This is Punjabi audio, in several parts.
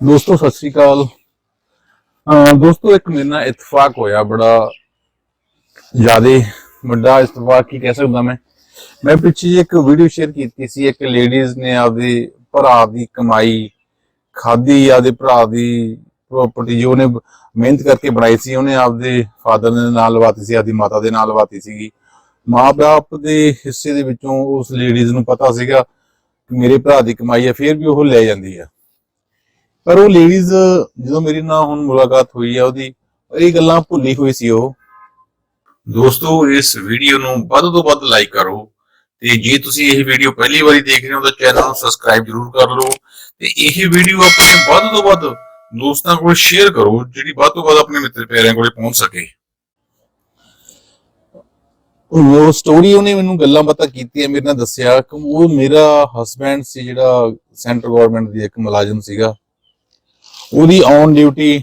ਦੋਸਤੋ, ਸਤਿ ਸ੍ਰੀ ਅਕਾਲ। ਦੋਸਤੋ, ਇੱਕ ਮੇਰੇ ਨਾਲ ਇਤਫਾਕ ਹੋਇਆ ਬੜਾ ਜਿਆਦੇ ਵੱਡਾ ਇਤਫਾਕ, ਕੀ ਕਹਿ ਸਕਦਾ ਮੈਂ? ਮੈਂ ਪਿੱਛੇ ਇੱਕ ਵੀਡੀਓ ਸ਼ੇਅਰ ਕੀਤੀ ਸੀ, ਇੱਕ ਲੇਡੀਜ਼ ਨੇ ਆਪਦੇ ਭਰਾ ਦੀ ਕਮਾਈ ਖਾਦੀ ਆਪਦੇ ਭਰਾ ਦੀ ਪ੍ਰਾਪਰਟੀ ਜੋ ਉਹਨੇ ਮਿਹਨਤ ਕਰਕੇ ਬਣਾਈ ਸੀ, ਉਹਨੇ ਆਪਦੇ ਫਾਦਰ ਦੇ ਨਾਲ ਲਵਾਤੀ ਸੀ, ਆਪਦੀ ਮਾਤਾ ਦੇ ਨਾਲ ਲਵਾਤੀ ਸੀਗੀ। ਮਾਂ-ਬਾਪ ਦੇ ਹਿੱਸੇ ਦੇ ਵਿੱਚੋਂ ਉਸ ਲੇਡੀਜ਼ ਨੂੰ ਪਤਾ ਸੀਗਾ ਕਿ ਮੇਰੇ ਭਰਾ ਦੀ ਕਮਾਈ ਹੈ, ਫਿਰ ਵੀ ਉਹ ਲੈ ਜਾਂਦੀ ਆ। ਪਰ ਉਹ ਲੇਡੀਜ਼ ਜਦੋਂ ਮੇਰੀ ਨਾਲ ਹੁਣ ਮੁਲਾਕਾਤ ਹੋਈ ਆ ਉਹਦੀ ਇਹ ਗੱਲਾਂ ਭੁੱਲੀ ਹੋਈ ਸੀ ਉਹ। ਦੋਸਤੋ ਇਸ ਵੀਡੀਓ ਨੂੰ ਵੱਧ ਤੋਂ ਵੱਧ ਲਾਈਕ ਕਰੋ ਤੇ ਜੇ ਤੁਸੀਂ ਇਹ ਵੀਡੀਓ ਪਹਿਲੀ ਵਾਰੀ ਦੇਖ ਰਹੇ ਹੋ ਤਾਂ ਚੈਨਲ ਨੂੰ ਸਬਸਕ੍ਰਾਈਬ ਜ਼ਰੂਰ ਕਰ ਲਓ ਤੇ ਇਹ ਵੀਡੀਓ ਆਪਣੇ ਵੱਧ ਤੋਂ ਵੱਧ ਦੋਸਤਾਂ ਕੋਲ ਸ਼ੇਅਰ ਕਰੋ ਜਿਹੜੀ ਵੱਧ ਤੋਂ ਵੱਧ ਆਪਣੇ ਮਿੱਤਰ ਪਿਆਰਿਆਂ ਕੋਲੇ ਪਹੁੰਚ ਸਕੇ। ਉਹ ਸਟੋਰੀ ਉਹਨੇ ਮੈਨੂੰ ਗੱਲਾਂ ਬਾਤਾਂ ਕੀਤੀਆਂ ਮੇਰੇ ਨਾਲ ਦੱਸਿਆ ਕਿ ਉਹ ਮੇਰਾ ਹਸਬੈਂਡ ਸੀ ਜਿਹੜਾ ਸੈਂਟਰ ਗਵਰਨਮੈਂਟ ਦੀ ਇੱਕ ਮੁਲਾਜ਼ਮ ਸੀਗਾ। ਉਹਦੀ ਔਨ ਡਿਊਟੀ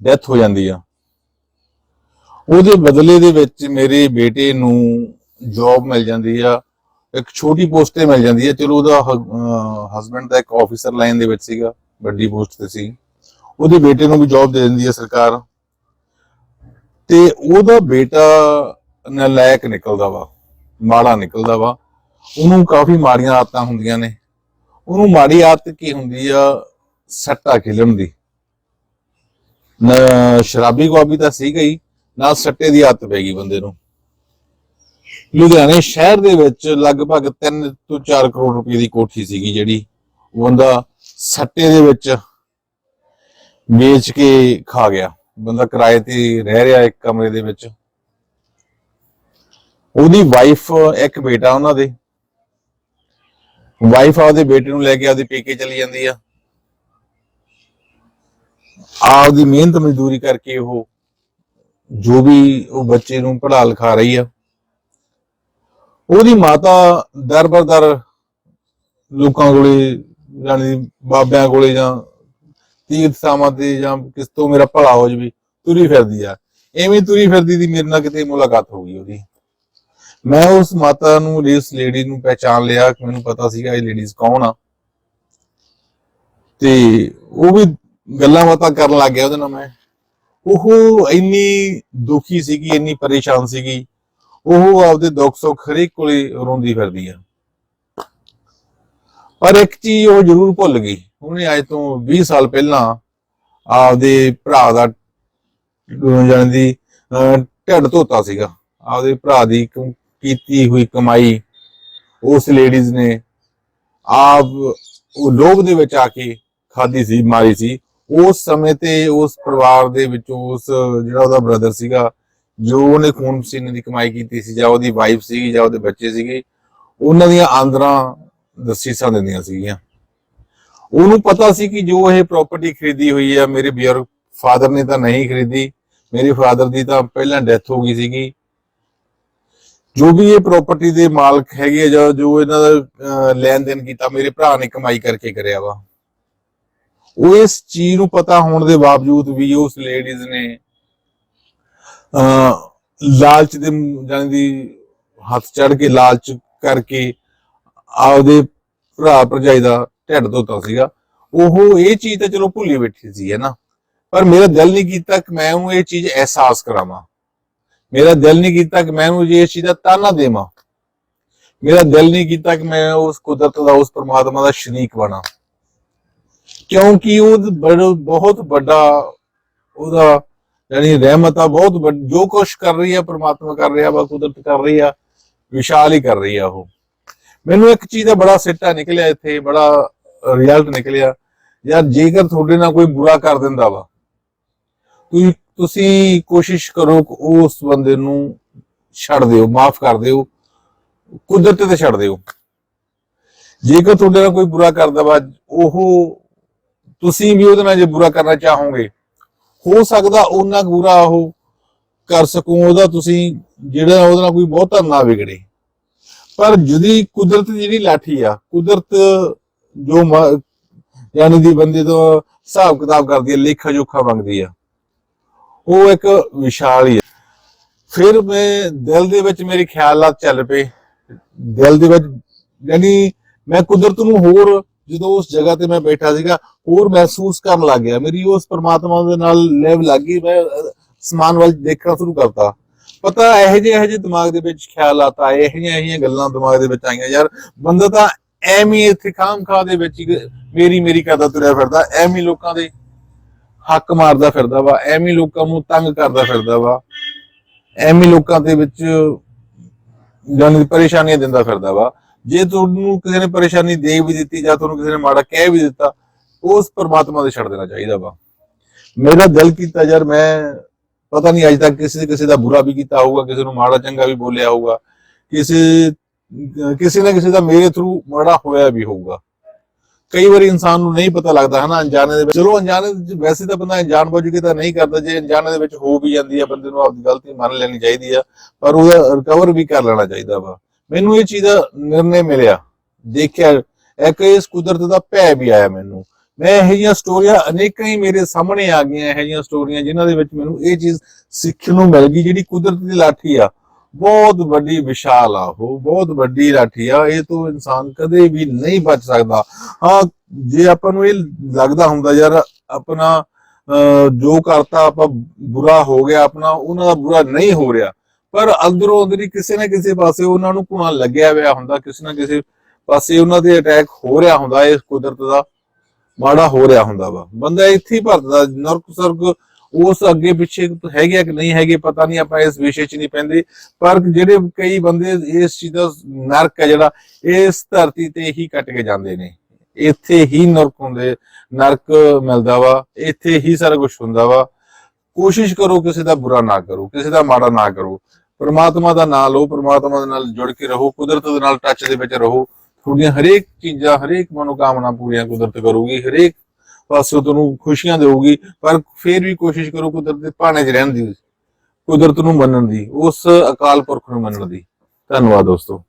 ਡੈਥ ਹੋ ਜਾਂਦੀ ਆ। ਉਹਦੇ ਬਦਲੇ ਦੇ ਵਿੱਚ ਮੇਰੇ ਬੇਟੇ ਨੂੰ ਜੌਬ ਮਿਲ ਜਾਂਦੀ ਆ, ਇੱਕ ਛੋਟੀ ਪੋਸਟ ਤੇ ਮਿਲ ਜਾਂਦੀ ਆ। ਚਲੋ ਉਹਦਾ ਹਸਬੰਡ ਦਾ ਇੱਕ ਆਫੀਸਰ ਲਾਈਨ ਦੇ ਵਿੱਚ ਸੀਗਾ, ਵੱਡੀ ਪੋਸਟ ਤੇ ਸੀ। ਉਹਦੇ ਬੇਟੇ ਨੂੰ ਵੀ ਜੌਬ ਦੇ ਦਿੰਦੀ ਆ ਸਰਕਾਰ। ਤੇ ਉਹਦਾ ਬੇਟਾ ਨਲਾਇਕ ਨਿਕਲਦਾ ਵਾ, ਮਾੜਾ ਨਿਕਲਦਾ ਵਾ। ਉਹਨੂੰ ਕਾਫੀ ਮਾੜੀਆਂ ਆਦਤਾਂ ਹੁੰਦੀਆਂ ਨੇ। ਉਹਨੂੰ ਮਾੜੀ ਆਦਤ ਕੀ ਹੁੰਦੀ ਆ ਸੱਟਾ ਖਿਲਣ ਦੀ। ਨਾ ਸ਼ਰਾਬੀ ਗਵਾਬੀ ਤਾਂ ਸੀ ਗਈ ਨਾ ਸੱਟੇ ਦੀ ਆਦਤ ਪੈ ਗਈ ਬੰਦੇ ਨੂੰ। ਲੁਧਿਆਣੇ ਸ਼ਹਿਰ ਦੇ ਵਿੱਚ ਲਗਭਗ 3 ਤੋਂ 4 ਕਰੋੜ ਰੁਪਏ ਦੀ ਕੋਠੀ ਸੀਗੀ ਜਿਹੜੀ ਬੰਦਾ ਸੱਟੇ ਦੇ ਵਿੱਚ ਵੇਚ ਕੇ ਖਾ ਗਿਆ। ਬੰਦਾ ਕਿਰਾਏ ਤੇ ਰਹਿ ਰਿਹਾ ਇੱਕ ਕਮਰੇ ਦੇ ਵਿੱਚ। ਉਹਦੀ ਵਾਈਫ ਇੱਕ ਬੇਟਾ ਉਹਨਾਂ ਦੇ। ਵਾਈਫ ਆਪਦੇ ਬੇਟੇ ਨੂੰ ਲੈ ਕੇ ਆਪਦੇ ਪੀਕੇ ਚਲੀ ਜਾਂਦੀ ਆ। ਆਪ ਦੀ ਮਿਹਨਤ ਮਜ਼ਦੂਰੀ ਕਰਕੇ ਉਹ ਜੋ ਵੀ ਉਹ ਬੱਚੇ ਨੂੰ ਪੜ੍ਹਾ ਲਿਖਾ ਰਹੀ ਆ। ਉਹਦੀ ਮਾਤਾ ਦਰ ਬਰ ਲੋਕਾਂ ਕੋਲੇ ਜਾਨੀ ਬਾਬਿਆਂ ਕੋਲੇ ਜਾਂ ਤੀਰਥ ਸਥਾਨਾਂ ਤੇ ਜਾਂ ਕਿਸ ਤੋਂ ਮੇਰਾ ਭਲਾ ਹੋ ਜਵੇ, ਤੁਰੀ ਫਿਰਦੀ ਆ। ਐਵੇਂ ਤੁਰੀ ਫਿਰਦੀ ਦੀ ਮੇਰੇ ਨਾਲ ਕਿਤੇ ਮੁਲਾਕਾਤ ਹੋ ਗਈ ਉਹਦੀ। ਮੈਂ ਉਸ ਮਾਤਾ ਨੂੰ ਇਸ ਲੇਡੀ ਨੂੰ ਪਹਿਚਾਨ ਲਿਆ ਮੈਨੂੰ ਪਤਾ ਸੀਗਾ ਇਹ ਲੇਡੀਜ਼ ਕੌਣ ਆ। ਤੇ ਉਹ ਵੀ ਗੱਲਾਂ ਬਾਤਾਂ ਕਰਨ ਲੱਗ ਗਿਆ ਉਹਦੇ ਨਾਲ ਮੈਂ। ਉਹ ਇੰਨੀ ਦੁਖੀ ਸੀਗੀ ਇੰਨੀ ਪਰੇਸ਼ਾਨ ਸੀਗੀ। ਉਹ ਆਪਦੇ ਦੁੱਖ ਸੁੱਖ ਹਰੇਕ ਕੋਲੇ ਰੋਂਦੀ ਫਿਰਦੀ ਆ। ਪਰ ਇੱਕ ਚੀਜ਼ ਉਹ ਜ਼ਰੂਰ ਭੁੱਲ ਗਈ। ਉਹਨੇ ਅੱਜ ਤੋਂ 20 ਸਾਲ ਪਹਿਲਾਂ ਆਪਦੇ ਭਰਾ ਦਾ ਜਾਣ ਦੀ ਅਹ, ਢਿੱਡ ਧੋਤਾ ਸੀਗਾ। ਆਪਦੇ ਭਰਾ ਦੀ ਕੀਤੀ ਹੋਈ ਕਮਾਈ ਉਸ ਲੇਡੀਜ਼ ਨੇ ਆਪ ਉਹ ਲੋਭ ਦੇ ਵਿੱਚ ਆ ਕੇ ਖਾਦੀ ਸੀ ਮਾਰੀ ਸੀ। ਉਸ ਸਮੇਂ ਤੇ ਉਸ ਪਰਿਵਾਰ ਦੇ ਵਿੱਚ ਉਸ ਜਿਹੜਾ ਉਹਦਾ ਬ੍ਰਦਰ ਸੀਗਾ, ਜੋ ਉਹਨੇ ਖੂਨ ਪਸੀਨੇ ਦੀ ਕਮਾਈ ਕੀਤੀ ਸੀ, ਜਾਂ ਉਹਦੀ ਵਾਈਫ ਸੀਗੀ, ਜਾਂ ਉਹਦੇ ਬੱਚੇ ਸੀਗੇ, ਉਹਨਾਂ ਦੀਆਂ ਆਂਦਰਾਂ ਦਸੀਸਾਂ ਦਿੰਦੀਆਂ ਸੀਗੀਆਂ। ਉਹਨੂੰ ਪਤਾ ਸੀ ਕਿ ਜੋ ਇਹ ਪ੍ਰਾਪਰਟੀ ਖਰੀਦੀ ਹੋਈ ਆ, ਮੇਰੇ ਬਜ਼ੁਰਗ ਫਾਦਰ ਨੇ ਤਾਂ ਨਹੀਂ ਖਰੀਦੀ, ਮੇਰੇ ਫਾਦਰ ਦੀ ਤਾਂ ਪਹਿਲਾਂ ਡੈਥ ਹੋ ਗਈ ਸੀਗੀ। ਜੋ ਵੀ ਇਹ ਪ੍ਰਾਪਰਟੀ ਦੇ ਮਾਲਕ ਹੈਗੇ ਆ, ਜਾਂ ਜੋ ਇਹਨਾਂ ਦਾ ਲੈਣ ਦੇਣ ਕੀਤਾ, ਮੇਰੇ ਭਰਾ ਨੇ ਕਮਾਈ ਕਰਕੇ ਕਰਿਆ ਵਾ। ਉਹ ਇਸ ਚੀਜ਼ ਨੂੰ ਪਤਾ ਹੋਣ ਦੇ ਬਾਵਜੂਦ ਵੀ ਉਸ ਲੇਡੀਜ਼ ਨੇ, ਅਹ, ਲਾਲਚ ਦੇ ਜਾਨੀ ਦੀ ਹੱਥ ਚੜ ਕੇ ਲਾਲਚ ਕਰਕੇ ਆਪਦੇ ਭਰਾ ਭਰਜਾਈ ਦਾ ਢਿੱਡ ਧੋਤਾ ਸੀਗਾ। ਉਹ ਇਹ ਚੀਜ਼ ਤਾਂ ਚਲੋ ਭੁੱਲੀ ਬੈਠੀ ਸੀ, ਹੈ ਨਾ? ਪਰ ਮੇਰਾ ਦਿਲ ਨਹੀਂ ਕੀਤਾ ਕਿ ਮੈਂ ਉਹਨੂੰ ਇਹ ਚੀਜ਼ ਅਹਿਸਾਸ ਕਰਾਵਾਂ। ਮੇਰਾ ਦਿਲ ਨਹੀਂ ਕੀਤਾ ਕਿ ਮੈਂ ਉਹਨੂੰ ਇਸ ਚੀਜ਼ ਦਾ ਤਾਨਾ ਦੇਵਾਂ। ਮੇਰਾ ਦਿਲ ਨਹੀਂ ਕੀਤਾ ਕਿ ਮੈਂ ਉਸ ਕੁਦਰਤ ਦਾ, ਉਸ ਪ੍ਰਮਾਤਮਾ ਦਾ ਸ਼ਰੀਕ ਬਣਾ। ਕਿਉਂਕਿ ਉਹ ਬੜਾ ਬਹੁਤ ਵੱਡਾ ਉਹਦਾ ਯਾਨੀ ਰਹਿਮਤ ਆ, ਬਹੁਤ ਵੱਡ- ਜੋ ਕੁਛ ਕਰ ਰਹੀ ਆ, ਪ੍ਰਮਾਤਮਾ ਕਰ ਰਿਹਾ ਵਾ ਕੁਦਰਤ ਕਰ ਰਹੀ ਆ, ਵਿਸ਼ਾਲ ਹੀ ਕਰ ਰਹੀ ਆ ਉਹ। ਮੈਨੂੰ ਇੱਕ ਚੀਜ਼ ਦਾ ਬੜਾ ਸਿੱਟਾ ਨਿਕਲਿਆ ਇੱਥੇ, ਬੜਾ ਰਿਜ਼ਲਟ ਨਿਕਲਿਆ। ਯਾਰ ਜੇਕਰ ਤੁਹਾਡੇ ਨਾਲ ਕੋਈ ਬੁਰਾ ਕਰ ਦਿੰਦਾ ਵਾ ਤੁਸੀਂ ਤੁਸੀਂ ਕੋਸ਼ਿਸ਼ ਕਰੋ ਕਿ ਉਸ ਬੰਦੇ ਨੂੰ ਛੱਡ ਦਿਓ, ਮਾਫ ਕਰ ਦਿਓ, ਕੁਦਰਤ ਤੇ ਛੱਡ ਦਿਓ। ਜੇਕਰ ਤੁਹਾਡੇ ਨਾਲ ਕੋਈ ਬੁਰਾ ਕਰਦਾ ਵਾ, ਉਹ ਤੁਸੀਂ ਵੀ ਉਹਦੇ ਨਾਲ ਜੇ ਬੁਰਾ ਕਰਨਾ ਚਾਹੋਗੇ, ਹੋ ਸਕਦਾ ਉਹਨਾਂ ਬੁਰਾ ਉਹ ਕਰ ਸਕੋ, ਉਹਦਾ ਤੁਸੀਂ ਜਿਹੜਾ ਉਹਦੇ ਨਾਲ ਕੋਈ ਬਹੁਤਾ ਨਾ ਵਿਗੜੇ। ਪਰ ਜਦੀ ਕੁਦਰਤ ਜਿਹੜੀ ਲਾਠੀ ਆ, ਕੁਦਰਤ ਜੋ ਯਾਨੀ ਦੀ ਬੰਦੇ ਤੋਂ ਹਿਸਾਬ ਕਿਤਾਬ ਕਰਦੀ ਹੈ ਲੇਖਾ ਜੋਖਾ ਮੰਗਦੀ ਆ, ਉਹ ਇੱਕ ਵਿਸ਼ਾਲ ਹੀ ਫਿਰ ਮੈਂ ਦਿਲ ਦੇ ਵਿੱਚ ਮੇਰੇ ਖਿਆਲਾਤ ਚੱਲ ਪਏ। ਦਿਲ ਦੇ ਵਿੱਚ ਯਾਨੀ ਮੈਂ ਕੁਦਰਤ ਨੂੰ ਹੋਰ ਜਦੋਂ ਉਸ ਜਗ੍ਹਾ ਤੇ ਮੈਂ ਬੈਠਾ ਸੀਗਾ, ਹੋਰ ਮਹਿਸੂਸ ਕਰਨ ਲੱਗ ਗਿਆ। ਮੇਰੀ ਉਸ ਪ੍ਰਮਾਤਮਾ ਦੇ ਨਾਲ ਲੈਵ ਲੱਗ ਗਈ, ਮੈਂ ਸਮਾਨ ਵੱਲ ਦੇਖਣਾ ਸ਼ੁਰੂ ਕਰਤਾ। ਪਤਾ, ਇਹੋ ਜਿਹੇ ਇਹੋ ਜਿਹੇ ਦਿਮਾਗ ਦੇ ਵਿੱਚ ਖਿਆਲ ਆਏ ਇਹੋ ਜਿਹੀਆਂ ਇਹੋ ਜਿਹੀਆਂ ਗੱਲਾਂ ਦਿਮਾਗ ਦੇ ਵਿੱਚ ਆਈਆਂ। ਯਾਰ, ਬੰਦਾ ਤਾਂ ਐਵੇਂ ਇੱਥੇ ਖਾਮ ਖਾ ਦੇ ਵਿੱਚ ਹੀ ਮੇਰੀ ਮੇਰੀ ਕਰਦਾ ਤੁਰਿਆ ਫਿਰਦਾ, ਐਵੇਂ ਲੋਕਾਂ ਦੇ ਹੱਕ ਮਾਰਦਾ ਫਿਰਦਾ ਵਾ, ਐਵੇਂ ਲੋਕਾਂ ਨੂੰ ਤੰਗ ਕਰਦਾ ਫਿਰਦਾ ਵਾ, ਐਵੇਂ ਲੋਕਾਂ ਦੇ ਵਿੱਚ ਜਾਨੀ ਪਰੇਸ਼ਾਨੀਆਂ ਦਿੰਦਾ ਫਿਰਦਾ ਵਾ। ਜੇ ਤੁਹਾਨੂੰ ਕਿਸੇ ਨੇ ਪਰੇਸ਼ਾਨੀ ਦੇ ਵੀ ਦਿੱਤੀ ਜਾਂ ਤੁਹਾਨੂੰ ਕਿਸੇ ਨੇ ਮਾੜਾ ਕਹਿ ਵੀ ਦਿੱਤਾ, ਉਸ ਪਰਮਾਤਮਾ ਦੇ ਛੱਡ ਦੇਣਾ ਚਾਹੀਦਾ ਵਾ। ਮੇਰਾ ਦਿਲ ਕੀਤਾ ਯਾਰ, ਮੈਂ ਪਤਾ ਨਹੀਂ ਅੱਜ ਤੱਕ ਕਿਸੇ ਕਿਸੇ ਦਾ ਬੁਰਾ ਵੀ ਕੀਤਾ ਹੋਊਗਾ, ਕਿਸੇ ਨੂੰ ਮਾੜਾ ਚੰਗਾ ਵੀ ਬੋਲਿਆ ਹੋਊਗਾ, ਕਿਸੇ ਕਿਸੇ ਨਾ ਕਿਸੇ ਦਾ ਮੇਰੇ ਥਰੂ ਮਾੜਾ ਹੋਇਆ ਵੀ ਹੋਊਗਾ। ਕਈ ਵਾਰੀ ਇਨਸਾਨ ਨੂੰ ਨਹੀਂ ਪਤਾ ਲੱਗਦਾ, ਹਨਾ, ਅਣਜਾਣੇ ਦੇ ਵਿੱਚ। ਚਲੋ, ਅਣਜਾਣੇ ਦੇ ਵਿੱਚ ਵੈਸੇ ਤਾਂ ਬੰਦਾ ਜਾਣ ਬੁੱਝ ਕੇ ਤਾਂ ਨਹੀਂ ਕਰਦਾ, ਜੇ ਅਣਜਾਣੇ ਦੇ ਵਿੱਚ ਹੋ ਵੀ ਜਾਂਦੀ ਆ, ਬੰਦੇ ਨੂੰ ਆਪਣੀ ਗਲਤੀ ਮੰਨ ਲੈਣੀ ਚਾਹੀਦੀ ਆ, ਪਰ ਉਹਦਾ ਰਿਕਵਰ ਵੀ ਕਰ ਲੈਣਾ ਚਾਹੀਦਾ ਵਾ। ਮੈਨੂੰ ਇਹ ਚੀਜ਼ ਦਾ ਨਿਰਣੇ ਮਿਲਿਆ। ਦੇਖਿਆ ਇੱਕ ਇਸ ਕੁਦਰਤ ਦਾ ਭੈ ਵੀ ਆਇਆ ਮੈਨੂੰ। ਮੈਂ ਇਹੋ ਜਿਹੀਆਂ ਸਟੋਰੀਆਂ ਅਨੇਕਾਂ ਹੀ ਮੇਰੇ ਸਾਹਮਣੇ ਆ ਗਈਆਂ ਇਹੋ ਜਿਹੀਆਂ ਸਟੋਰੀਆਂ ਜਿਨ੍ਹਾਂ ਦੇ ਵਿੱਚ ਮੈਨੂੰ ਇਹ ਚੀਜ਼ ਸਿੱਖਣ ਨੂੰ ਮਿਲ ਗਈ ਜਿਹੜੀ ਕੁਦਰਤ ਦੀ ਲਾਠੀ ਆ। ਬਹੁਤ ਵੱਡੀ ਵਿਸ਼ਾਲ ਆ ਉਹ ਬਹੁਤ ਵੱਡੀ ਲਾਠੀ ਆ। ਇਹ ਤੋਂ ਇਨਸਾਨ ਕਦੇ ਵੀ ਨਹੀਂ ਬਚ ਸਕਦਾ। ਹਾਂ ਜੇ ਆਪਾਂ ਨੂੰ ਇਹ ਲੱਗਦਾ ਹੁੰਦਾ ਯਾਰ ਆਪਣਾ ਅਹ, ਜੋ ਕਰਤਾ ਆਪਾਂ ਬੁਰਾ ਹੋ ਗਿਆ ਆਪਣਾ ਉਹਨਾਂ ਦਾ ਬੁਰਾ ਨਹੀਂ ਹੋ ਰਿਹਾ। ਪਰ ਅੰਦਰੋਂ ਅੰਦਰੀ ਕਿਸੇ ਨਾ ਕਿਸੇ ਪਾਸੇ ਉਹਨਾਂ ਨੂੰ ਘੁਣਾ ਲੱਗਿਆ ਹੋਇਆ ਹੁੰਦਾ, ਕਿਸੇ ਨਾ ਕਿਸੇ ਪਾਸੇ ਉਹਨਾਂ ਦੇ ਅਟੈਕ ਹੋ ਰਿਹਾ ਹੁੰਦਾ, ਇਸ ਕੁਦਰਤ ਦਾ ਮਾੜਾ ਹੋ ਰਿਹਾ ਹੁੰਦਾ ਵਾ। ਬੰਦਾ ਇੱਥੇ ਹੀ ਭਰਦਾ, ਨਰਕ ਸਰਗ ਉਸ ਅੱਗੇ ਪਿੱਛੇ ਹੈਗੇ ਆ ਕਿ ਨਹੀਂ ਹੈਗੇ, ਪਤਾ ਨਹੀਂ ਆਪਾਂ ਇਸ ਵਿਸ਼ੇ 'ਚ ਨਹੀਂ ਪੈਂਦੇ। ਪਰ ਜਿਹੜੇ ਕਈ ਬੰਦੇ ਇਸ ਚੀਜ਼ ਦਾ ਨਰਕ ਹੈ ਜਿਹੜਾ, ਇਸ ਧਰਤੀ ਤੇ ਹੀ ਕੱਟ ਕੇ ਜਾਂਦੇ ਨੇ। ਇੱਥੇ ਹੀ ਨਰਕ ਹੁੰਦੇ, ਨਰਕ ਮਿਲਦਾ ਵਾ, ਇੱਥੇ ਹੀ ਸਾਰਾ ਕੁਝ ਹੁੰਦਾ ਵਾ। ਕੋਸ਼ਿਸ਼ ਕਰੋ, ਕਿਸੇ ਦਾ ਬੁਰਾ ਨਾ ਕਰੋ, ਕਿਸੇ ਦਾ ਮਾੜਾ ਨਾ ਕਰੋ। ਪਰਮਾਤਮਾ ਦਾ ਨਾਮ ਲਓ ਪਰਮਾਤਮਾ ਦੇ ਨਾਲ ਜੁੜ ਕੇ ਰਹੋ, ਕੁਦਰਤ ਦੇ ਨਾਲ ਟੱਚ ਦੇ ਵਿੱਚ ਰਹੋ। ਤੁਹਾਡੀਆਂ ਹਰੇਕ ਚੀਜ਼ਾਂ, ਹਰੇਕ ਮਨੋਕਾਮਨਾ ਪੂਰੀਆਂ ਕੁਦਰਤ ਕਰੂਗੀ, ਹਰੇਕ ਪਾਸੋਂ ਤੁਹਾਨੂੰ ਖੁਸ਼ੀਆਂ ਦੇਊਗੀ, ਪਰ ਫਿਰ ਵੀ ਕੋਸ਼ਿਸ਼ ਕਰੋ ਕੁਦਰਤ ਦੇ ਭਾਣੇ 'ਚ ਰਹਿਣ ਦੀ। ਕੁਦਰਤ ਨੂੰ ਮੰਨਣ ਦੀ, ਉਸ ਅਕਾਲ ਪੁਰਖ ਨੂੰ ਮੰਨਣ ਦੀ। ਧੰਨਵਾਦ ਦੋਸਤੋ।